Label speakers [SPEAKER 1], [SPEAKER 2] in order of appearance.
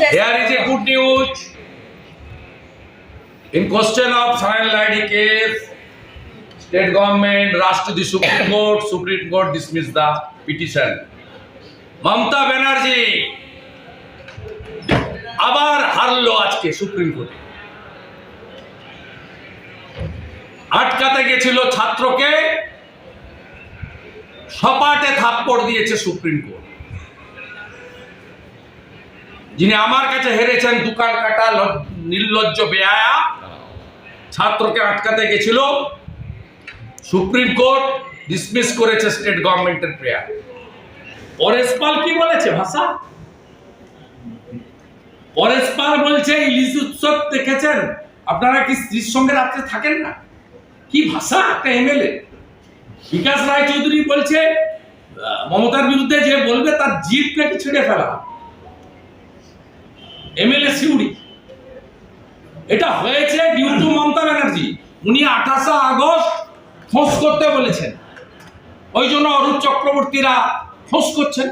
[SPEAKER 1] Here is a good news. In question of Sayan Lady case, state government rushed to the Supreme Court. Supreme Court dismissed the petition. Mamata Banerjee আবার হারলো আজকে supreme কোর্টে আটকাতে গেছিল ছাত্রকে সপাটে থাপ্পড় দিয়েছে সুপ্রিম কোর্ট যিনি আমার কাছে হেরেছেন, দোকান কাটা নির্লজ্জ বেয়ায়া ছাত্রকে আটকাতে গেছিল। সুপ্রিম কোর্ট ডিসমিস করেছে স্টেট গভর্নমেন্টের প্রেয়ার পরেশ পাল কি বলেছে ভাষা? পরেশ পাল বলছে, ইলিশ উৎসব দেখেছেন? আপনারা কি স্ত্রীর সঙ্গে রাত্রে থাকেন না? কি ভাষা? একটা এমএলএ বিকাশ রায় চৌধুরী বলছে মমতার বিরুদ্ধে যে বলবে, তার জিপ নাকি ছেড়ে ফেলা। এমএলএ সিউড়ি এটা হয়েছে ডিউ টু মমতা ব্যানার্জি। উনি আঠাশে আগস্ট ফোঁস করতে বলেছেন। ওই জন্য অরূপ চক্রবর্তীরা ফোঁস করছেন।